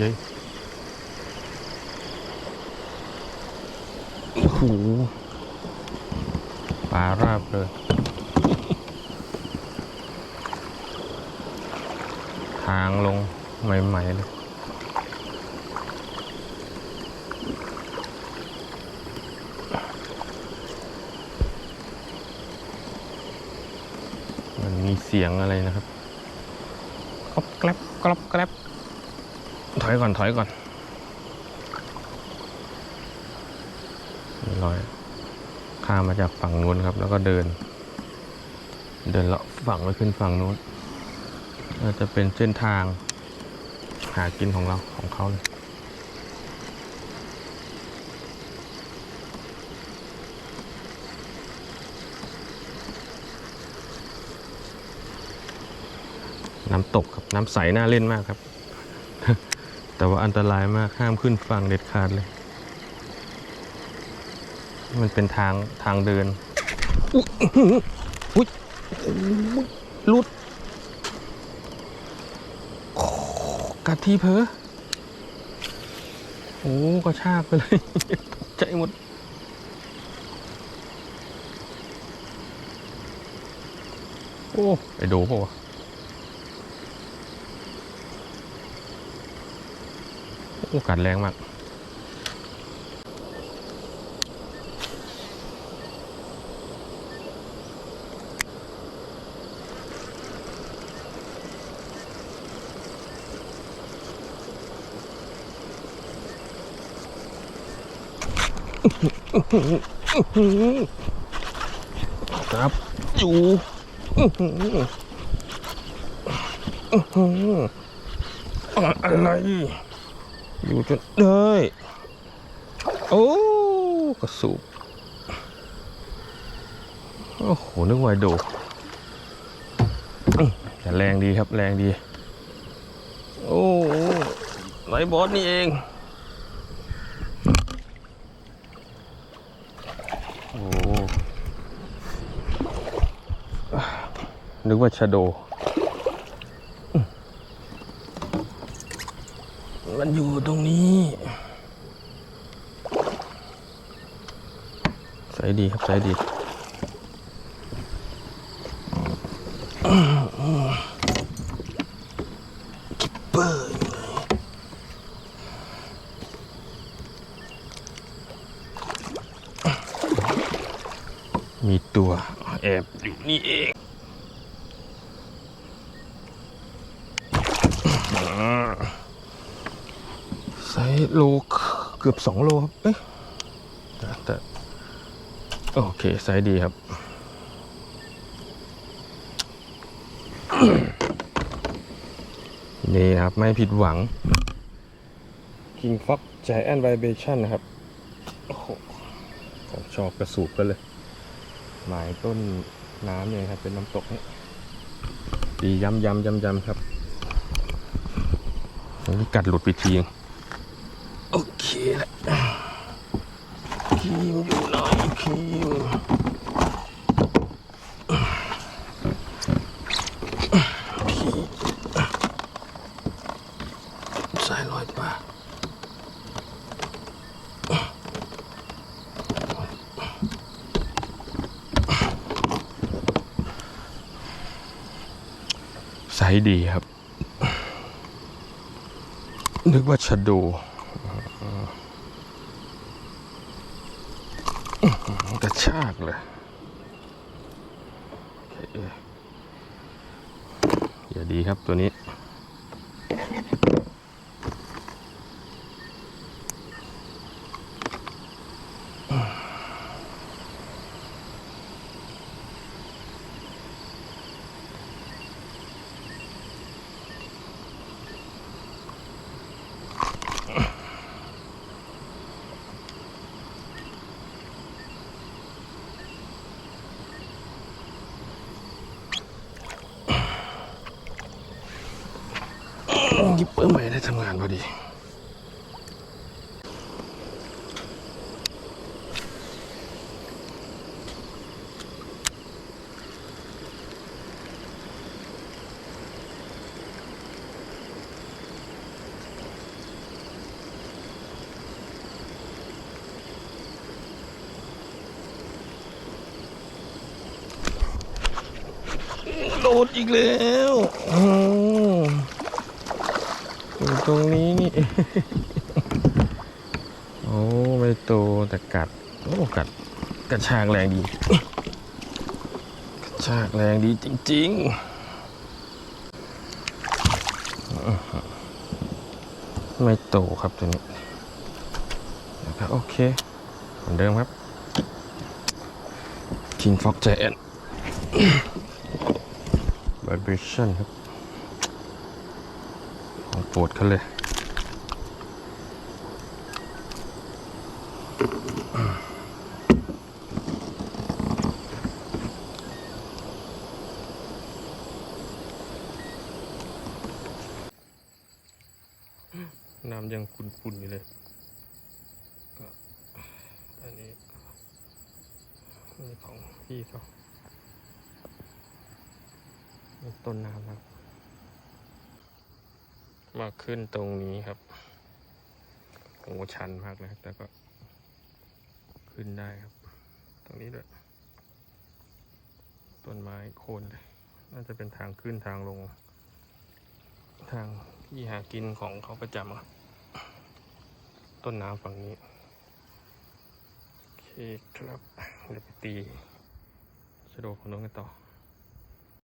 ย้ยโอ้โหปลาราบเลย ทางลงใหม่ ๆ เลยมันมีเสียงอะไรนะครับกรอบแกรบกรอบแกรบ ถอยก่อนถอยก่อนร้อยข้ามมาจากฝั่งนู้นครับ แล้วก็เดิน เดินเลาะฝั่งไปขึ้นฝั่งนู้นน่าจะเป็นเส้นทางหากินของเราของเขาเลยน้ำตกครับ น้ำใสน่าเล่นมากครับ แต่ว่าอันตรายมากห้ามขึ้นฝั่งเด็ดขาดเลย มันเป็นทางทางเดิน อุ๊ยอุ๊ยลุดกัดทีเพอโอ้ก็ชากไปเลยตกใจหมดโอ้ไอโดเปล่าวะ อ้กัดแรงมาก ครับ อยู่อะไร อยู่จนได้ โอ้กระสูบโอ้โหนึกว่าโดอื้อแต่แรงดีครับแรงดี โอ้ไรบอสนี่เองโอ้นึกว่าชาโด มันอยู่ตรงนี้ ใส่ดีครับใส่ดีคิปเปอร์อยู่ไหนมีตัวแอบอยู่นี่เองอ่าไซส์โลเกือบสองโลครับ เอ๊ะแต่โอเคไซส์ดีครับ นี่ครับ ไม่ผิดหวัง King Fox Giant Vibration นะครับ โอ้โหผมชอบกระสูบกันเลย หมายต้นน้ำเนี่ยครับ เป็นน้ำตกนี่ดีย้ำย้ำย้ำย้ำครับ กัดหลุดไปทีง คแหละครีมอยู่ไหนครีมพี่สายลอยปลาใสดีครับ นึกว่าชะโด กระชากเลยเคอย่าดีครับตัวนี้ ฮิปเปอร์ใหม่ได้ทำงานพอดี โดนอีกแล้ว ตรงนี้นี่ โอ้ไม่โตแต่กัด โอ้ กัดกระชากแรงดี กระชากแรงดีจริง ๆ ไม่โตครับตัวนี้นะครับโอเค เหมือนเดิมครับ King Fox Giant Vibration ครับ ของโปรดเขาเลยน้ำยังขุ่นๆอยู่เลย ก็อันนี้นี่ของพี่เขามีต้นน้ำครับ มาขึ้นตรงนี้ครับโอ้ชันมากเลยครับแต่ก็ ขึ้นได้ครับ ตรงนี้ด้วยต้นไม้โคนเลยน่าจะเป็นทางขึ้นทางลง ทางที่หากินของเขาประจำครับต้นน้ำฝั่งนี้โอเคครับเดี๋ยวไปตีชะโดของน้องกันต่อ